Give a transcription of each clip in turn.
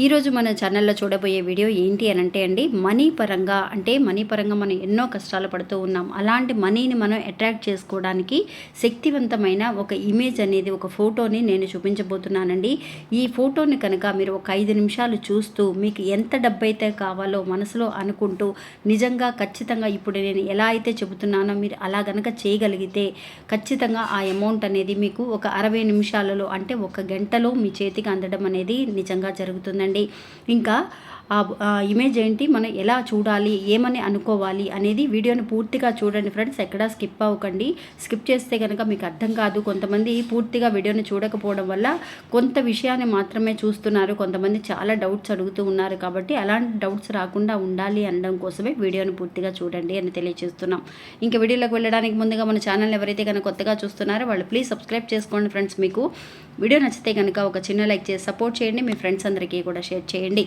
ఈరోజు మన ఛానల్లో చూడబోయే వీడియో ఏంటి అని అంటే అండి మనీ పరంగా అంటే మనీ పరంగా మనం ఎన్నో కష్టాలు పడుతూ ఉన్నాం. అలాంటి మనీని మనం అట్రాక్ట్ చేసుకోవడానికి శక్తివంతమైన ఒక ఇమేజ్ అనేది ఒక ఫోటోని నేను చూపించబోతున్నానండి. ఈ ఫోటోని కనుక మీరు ఒక ఐదు నిమిషాలు చూస్తూ మీకు ఎంత డబ్బు అయితే కావాలో మనసులో అనుకుంటూ నిజంగా ఖచ్చితంగా ఇప్పుడు నేను ఎలా అయితే చెబుతున్నానో మీరు అలా కనుక చేయగలిగితే ఖచ్చితంగా ఆ అమౌంట్ అనేది మీకు ఒక అరవై నిమిషాలలో అంటే ఒక గంటలో మీ చేతికి అందడం అనేది నిజంగా జరుగుతుంది. జరుగుతుందండి ఇంకా ఆ ఇమేజ్ ఏంటి? మనం ఎలా చూడాలి? ఏమని అనుకోవాలి? అనేది వీడియోని పూర్తిగా చూడండి ఫ్రెండ్స్. ఎక్కడా స్కిప్ అవ్వకండి. స్కిప్ చేస్తే కనుక మీకు అర్థం కాదు. కొంతమంది పూర్తిగా వీడియోని చూడకపోవడం వల్ల కొంత విషయాన్ని మాత్రమే చూస్తున్నారు. కొంతమంది చాలా డౌట్స్ అడుగుతూ ఉన్నారు కాబట్టి అలాంటి డౌట్స్ రాకుండా ఉండాలి అనడం కోసమే వీడియోని పూర్తిగా చూడండి అని తెలియజేస్తున్నాం. ఇంకా వీడియోలోకి వెళ్ళడానికి ముందుగా మన ఛానల్ ఎవరైతే కనుక కొత్తగా చూస్తున్నారో వాళ్ళు ప్లీజ్ సబ్స్క్రైబ్ చేసుకోండి ఫ్రెండ్స్. మీకు వీడియో నచ్చితే కనుక ఒక చిన్న లైక్ చేసి సపోర్ట్ చేయండి. మీ ఫ్రెండ్స్ అందరికీ కూడా షేర్ చేయండి.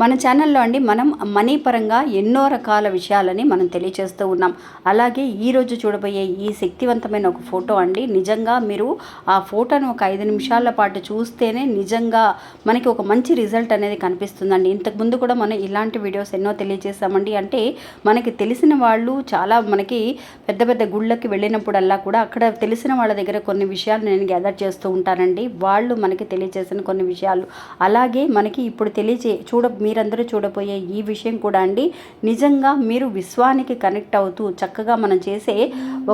మన ఛానల్లో అండి మనం మనీ పరంగా ఎన్నో రకాల విషయాలని మనం తెలియచేస్తూ ఉన్నాం. అలాగే ఈరోజు చూడబోయే ఈ శక్తివంతమైన ఒక ఫోటో అండి. నిజంగా మీరు ఆ ఫోటోను ఒక ఐదు నిమిషాల పాటు చూస్తేనే నిజంగా మనకి ఒక మంచి రిజల్ట్ అనేది కనిపిస్తుందండి. ఇంతకుముందు కూడా మనం ఇలాంటి వీడియోస్ ఎన్నో తెలియజేసామండి అంటే మనకి తెలిసిన వాళ్ళు చాలా మనకి పెద్ద పెద్ద గుళ్ళకి వెళ్ళినప్పుడల్లా కూడా అక్కడ తెలిసిన వాళ్ళ దగ్గర కొన్ని విషయాలు నేను గ్యాదర్ చేస్తూ ఉంటానండి. వాళ్ళు మనకి తెలియజేసిన కొన్ని విషయాలు. అలాగే మనకి ఇప్పుడు తెలియచే చూడ మీరందరూ చూడబోయే ఈ విషయం కూడా అండి. నిజంగా మీరు విశ్వానికి కనెక్ట్ అవుతూ చక్కగా మనం చేసే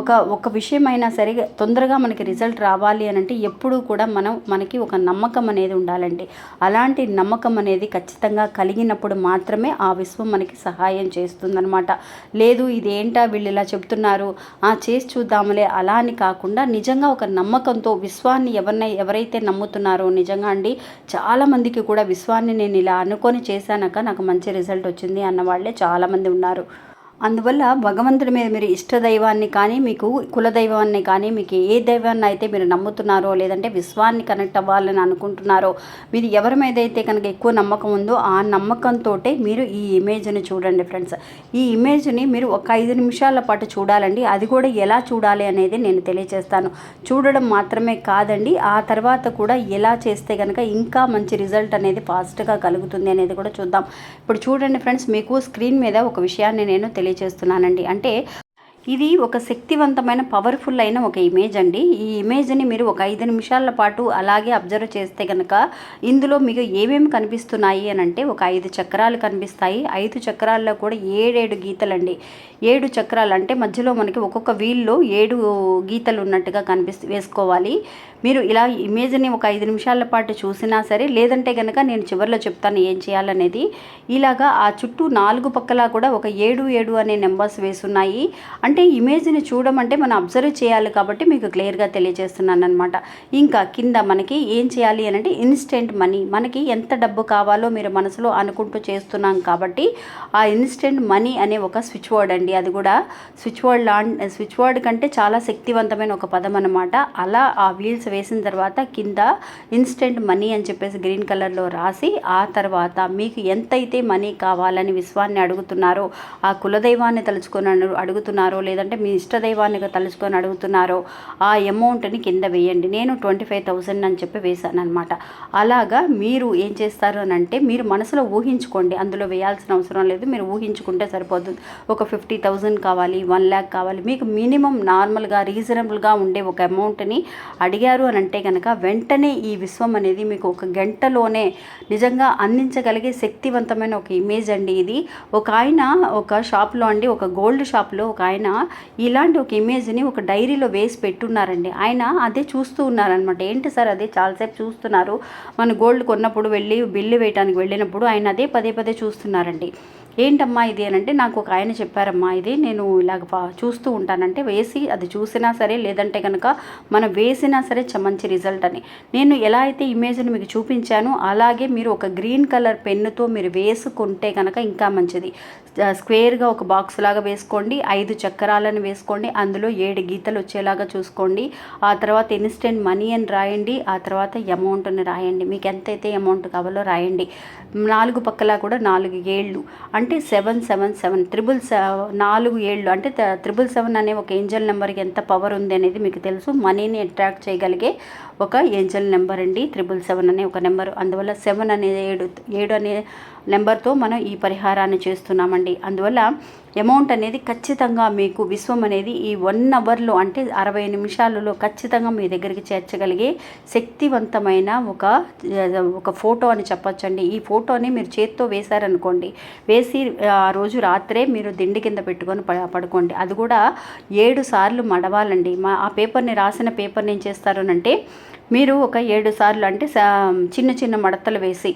ఒక ఒక విషయమైనా సరే తొందరగా మనకి రిజల్ట్ రావాలి అని అంటే ఎప్పుడూ కూడా మనం మనకి ఒక నమ్మకం అనేది ఉండాలండి. అలాంటి నమ్మకం అనేది ఖచ్చితంగా కలిగినప్పుడు మాత్రమే ఆ విశ్వం మనకి సహాయం చేస్తుందనమాట లేదు ఇదేంటా వీళ్ళు ఇలా చెప్తున్నారు? ఆ చేసి చూద్దాములే. అలా అని కాకుండా నిజంగా ఒక నమ్మకంతో విశ్వాన్ని ఎవరినై ఎవరైతే నమ్ముతున్నారో నిజంగా అండి చాలామందికి కూడా విశ్వాన్ని నేను ఇలా అనుకొని చేశానక నాకు మంచి రిజల్ట్ వచ్చింది అన్న వాళ్ళే చాలామంది ఉన్నారు. అందువల్ల భగవంతుడి మీద మీరు ఇష్ట దైవాన్ని కానీ మీకు కులదైవాన్ని కానీ మీకు ఏ దైవాన్ని అయితే మీరు నమ్ముతున్నారో లేదంటే విశ్వాన్ని కనెక్ట్ అవ్వాలని అనుకుంటున్నారో మీరు ఎవరి మీద అయితే కనుక ఎక్కువ నమ్మకం ఉందో ఆ నమ్మకంతో మీరు ఈ ఇమేజ్ని చూడండి ఫ్రెండ్స్. ఈ ఇమేజ్ని మీరు ఒక ఐదు నిమిషాల పాటు చూడాలండి. అది కూడా ఎలా చూడాలి అనేది నేను తెలియజేస్తాను చూడడం మాత్రమే కాదండి ఆ తర్వాత కూడా ఎలా చేస్తే కనుక ఇంకా మంచి రిజల్ట్ అనేది ఫాస్ట్గా కలుగుతుంది అనేది కూడా చూద్దాం. ఇప్పుడు చూడండి ఫ్రెండ్స్ మీకు స్క్రీన్ మీద ఒక విషయాన్ని నేను తెలియచేస్తున్నానండి అంటే ఇది ఒక శక్తివంతమైన పవర్ఫుల్ అయిన ఒక ఇమేజ్ అండి. ఈ ఇమేజ్ని మీరు ఒక ఐదు నిమిషాల పాటు అలాగే అబ్జర్వ్ చేస్తే కనుక ఇందులో మీకు ఏమేమి కనిపిస్తున్నాయి అని అంటే ఒక ఐదు చక్రాలు కనిపిస్తాయి. ఐదు చక్రాల్లో కూడా ఏడేడు గీతలండి. ఏడు చక్రాలు అంటే మధ్యలో మనకి ఒక్కొక్క వీల్లో ఏడు గీతలు ఉన్నట్టుగా కనిపి వేసుకోవాలి. మీరు ఇలా ఇమేజ్ని ఒక ఐదు నిమిషాల పాటు చూసినా సరే లేదంటే కనుక నేను చివరిలో చెప్తాను ఏం చేయాలనేది. ఇలాగా ఆ చుట్టూ నాలుగు పక్కల కూడా ఒక ఏడు ఏడు అనే నెంబర్స్ వేసున్నాయి. అంటే ఇమేజ్ని చూడమంటే మనం అబ్జర్వ్ చేయాలి కాబట్టి మీకు క్లియర్గా తెలియజేస్తున్నాను అనమాట ఇంకా కింద మనకి ఏం చేయాలి అని అంటే ఇన్స్టెంట్ మనీ మనకి ఎంత డబ్బు కావాలో మీరు మనసులో అనుకుంటూ చేస్తున్నాం కాబట్టి ఆ ఇన్స్టెంట్ మనీ అనే ఒక స్విచ్ వర్డ్ అండి. అది కూడా స్విచ్ వర్డ్ లా స్విచ్ వర్డ్ కంటే చాలా శక్తివంతమైన ఒక పదం అనమాట అలా ఆ వీల్స్ వేసిన తర్వాత కింద ఇన్స్టెంట్ మనీ అని చెప్పేసి గ్రీన్ కలర్లో రాసి ఆ తర్వాత మీకు ఎంతైతే మనీ కావాలని విశ్వాన్ని అడుగుతున్నారో ఆ కులదైవాన్ని తలుచుకొని అడుగుతున్నారో లేదంటే మీ ఇష్టదైవాన్ని తలుచుకొని అడుగుతున్నారో ఆ అమౌంట్ని కింద వేయండి. నేను ట్వంటీ ఫైవ్ థౌజండ్ అని చెప్పి వేశాను అనమాట అలాగా మీరు ఏం చేస్తారు అని అంటే మీరు మనసులో ఊహించుకోండి. అందులో వేయాల్సిన అవసరం లేదు. మీరు ఊహించుకుంటే సరిపోతుంది. ఒక ఫిఫ్టీ థౌజండ్ కావాలి వన్ ల్యాక్ కావాలి. మీకు మినిమం నార్మల్గా రీజనబుల్గా ఉండే ఒక అమౌంట్ని అడిగారు అని అంటే కనుక వెంటనే ఈ విశ్వం అనేది మీకు ఒక గంటలోనే నిజంగా అందించగలిగే శక్తివంతమైన ఒక ఇమేజ్ అండి ఇది. ఒక ఆయన ఒక షాప్లో అండి ఒక గోల్డ్ షాప్లో ఒక ఆయన ఇలాంటి ఒక ఇమేజ్ని ఒక డైరీలో వేసి పెట్టున్నారండి. ఆయన అదే చూస్తూ ఉన్నారనమాట ఏంటి సార్ అదే చాలాసేపు చూస్తున్నారు? మన గోల్డ్ కొన్నప్పుడు వెళ్ళి బిల్లు వేయడానికి వెళ్ళినప్పుడు ఆయన అదే పదే పదే చూస్తున్నారండి. ఏంటమ్మా ఇది అని అంటే నాకు ఒక ఆయన చెప్పారమ్మా ఇది నేను ఇలాగ చూస్తూ ఉంటానంటే వేసి అది చూసినా సరే లేదంటే కనుక మనం వేసినా సరే చ- మంచి రిజల్ట్ అని. నేను ఎలా అయితే ఇమేజ్ని మీకు చూపించానో అలాగే మీరు ఒక గ్రీన్ కలర్ పెన్నుతో మీరు వేసుకుంటే కనుక ఇంకా మంచిది. స్క్వేర్గా ఒక బాక్స్ లాగా వేసుకోండి ఐదు చక్రాలను వేసుకోండి అందులో ఏడు గీతలు వచ్చేలాగా చూసుకోండి ఆ తర్వాత ఇన్స్టెంట్ మనీ అని రాయండి ఆ తర్వాత అమౌంట్ని రాయండి. మీకు ఎంతైతే అమౌంట్ కావాలో రాయండి. నాలుగు పక్కల కూడా నాలుగు ఏళ్ళు. అంటే సెవెన్ సెవెన్ సెవెన్ త్రిబుల్ నాలుగు ఏళ్ళు అంటే త్రిబుల్ సెవెన్ అనే ఒక ఏంజల్ నెంబర్కి ఎంత పవర్ ఉంది అనేది మీకు తెలుసు. మనీని అట్రాక్ట్ చేయగలిగే ఒక ఏంజల్ నెంబర్ అండి త్రిబుల్ సెవెన్ అనే ఒక నెంబర్. అందువల్ల సెవెన్ అనే ఏడు ఏడు అనే నెంబర్తో మనం ఈ పరిహారాన్ని చేస్తున్నామండి. అందువల్ల అమౌంట్ అనేది ఖచ్చితంగా మీకు విశ్వం అనేది ఈ వన్ అవర్లో అంటే అరవై నిమిషాలలో ఖచ్చితంగా మీ దగ్గరికి చేర్చగలిగే శక్తివంతమైన ఒక ఒక ఫోటో అని చెప్పొచ్చండి. ఈ ఫోటోని మీరు చేత్తో వేశారనుకోండి వేసి ఆ రోజు రాత్రే మీరు దిండి కింద పెట్టుకొని పడుకోండి. అది కూడా ఏడు సార్లు మడవాలండి. మా ఆ పేపర్ని రాసిన పేపర్ని ఏం చేస్తారు అంటే మీరు ఒక ఏడు సార్లు అంటే సా- చిన్న చిన్న మడతలు వేసి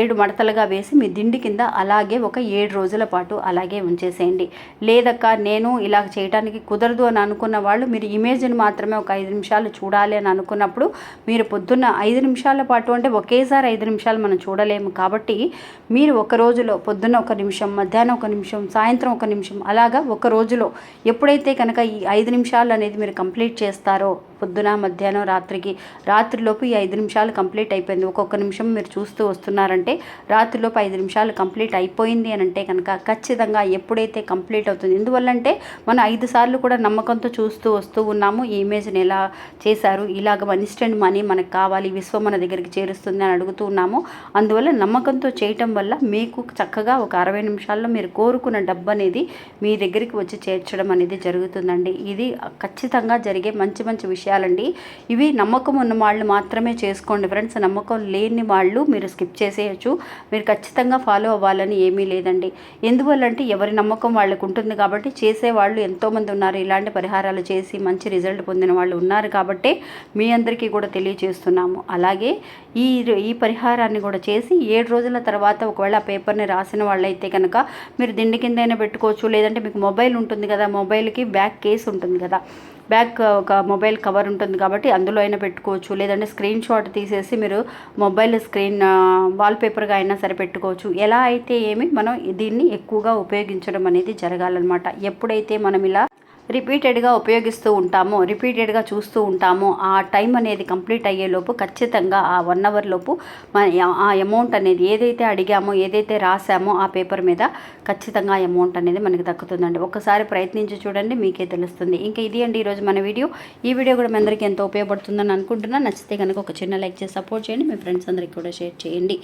ఏడు మడతలుగా వేసి మీ దిండి కింద అలాగే ఒక ఏడు రోజుల పాటు అలాగే ఉంచేసేయండి. లేదక్క నేను ఇలా చేయడానికి కుదరదు అని అనుకున్న వాళ్ళు మీరు ఇమేజ్ని మాత్రమే ఒక ఐదు నిమిషాలు చూడాలి అని అనుకున్నప్పుడు మీరు పొద్దున్న ఐదు నిమిషాల పాటు అంటే ఒకేసారి ఐదు నిమిషాలు మనం చూడలేము కాబట్టి మీరు ఒక రోజులో పొద్దున్న ఒక నిమిషం మధ్యాహ్నం ఒక నిమిషం సాయంత్రం ఒక నిమిషం అలాగా ఒక రోజులో ఎప్పుడైతే కనుక ఈ ఐదు నిమిషాలు అనేది మీరు కంప్లీట్ చేస్తారో పొద్దున మధ్యాహ్నం రాత్రికి రాత్రిలోపు ఈ ఐదు నిమిషాలు కంప్లీట్ అయిపోయింది. ఒక్కొక్క నిమిషం మీరు చూస్తూ వస్తున్నారంటే రాత్రిలోపు ఐదు నిమిషాలు కంప్లీట్ అయిపోయింది అని అంటే కనుక ఖచ్చితంగా ఎప్పుడైతే కంప్లీట్ అవుతుంది. ఎందువల్లంటే మనం ఐదు సార్లు కూడా నమ్మకంతో చూస్తూ వస్తూ ఉన్నాము. ఈ ఇమేజ్ని ఎలా చేశారు? ఇలాగ ఇన్స్టెంట్ మనీ మనకు కావాలి విశ్వం మన దగ్గరికి చేరుస్తుంది అని అడుగుతూ ఉన్నాము. అందువల్ల నమ్మకంతో చేయటం వల్ల మీకు చక్కగా ఒక అరవై నిమిషాల్లో మీరు కోరుకున్న డబ్బు అనేది మీ దగ్గరికి వచ్చి చేర్చడం అనేది జరుగుతుందండి. ఇది ఖచ్చితంగా జరిగే మంచి మంచి విషయాలండి. ఇవి నమ్మకం ఉన్న వాళ్ళు మాత్రమే చేసుకోండి. ఫ్రెండ్స్ నమ్మకం లేని వాళ్ళు మీరు స్కిప్ చేసేయచ్చు. మీరు ఖచ్చితంగా ఫాలో అవ్వాలని ఏమీ లేదండి. ఎందువల్లంటే ఎవరి నమ్మకం వాళ్ళకు ఉంటుంది కాబట్టి చేసేవాళ్ళు ఎంతోమంది ఉన్నారు. ఇలాంటి పరిహారాలు చేసి మంచి రిజల్ట్ పొందిన వాళ్ళు ఉన్నారు కాబట్టే మీ అందరికీ కూడా తెలియజేస్తున్నాము అలాగే ఈ ఈ పరిహారాన్ని కూడా చేసి ఏడు రోజుల తర్వాత ఒకవేళ ఆ పేపర్ని రాసిన వాళ్ళైతే కనుక మీరు దిండి కిందైనా పెట్టుకోవచ్చు. లేదంటే మీకు మొబైల్ ఉంటుంది కదా మొబైల్కి బ్యాక్ కేస్ ఉంటుంది కదా. బ్యాక్ ఒక మొబైల్ కవర్ ఉంటుంది కాబట్టి అందులో అయినా పెట్టుకోవచ్చు. లేదంటే స్క్రీన్ షాట్ తీసేసి మీరు మొబైల్ స్క్రీన్ వాల్పేపర్గా అయినా సరే పెట్టుకోవచ్చు. ఎలా అయితే ఏమి మనం దీన్ని ఎక్కువగా ఉపయోగించడం అనేది జరగాలన్నమాట. ఎప్పుడైతే మనం ఇలా రిపీటెడ్గా ఉపయోగిస్తూ ఉంటామో రిపీటెడ్గా చూస్తూ ఉంటామో. ఆ టైం అనేది కంప్లీట్ అయ్యేలోపు ఖచ్చితంగా ఆ వన్ అవర్ లోపు మన ఆ అమౌంట్ అనేది ఏదైతే అడిగామో ఏదైతే రాసామో ఆ పేపర్ మీద ఖచ్చితంగా ఆ అమౌంట్ అనేది మనకి దక్కుతుందండి. ఒకసారి ప్రయత్నించి చూడండి మీకే తెలుస్తుంది. ఇంకా ఇది అండి ఈరోజు మన వీడియో. ఈ వీడియో కూడా మీ అందరికీ ఎంతో ఉపయోగపడుతుందని అనుకుంటున్నా. నచ్చితే కనుక ఒక చిన్న లైక్ చేసి సపోర్ట్ చేయండి. మీ ఫ్రెండ్స్ అందరికీ కూడా షేర్ చేయండి.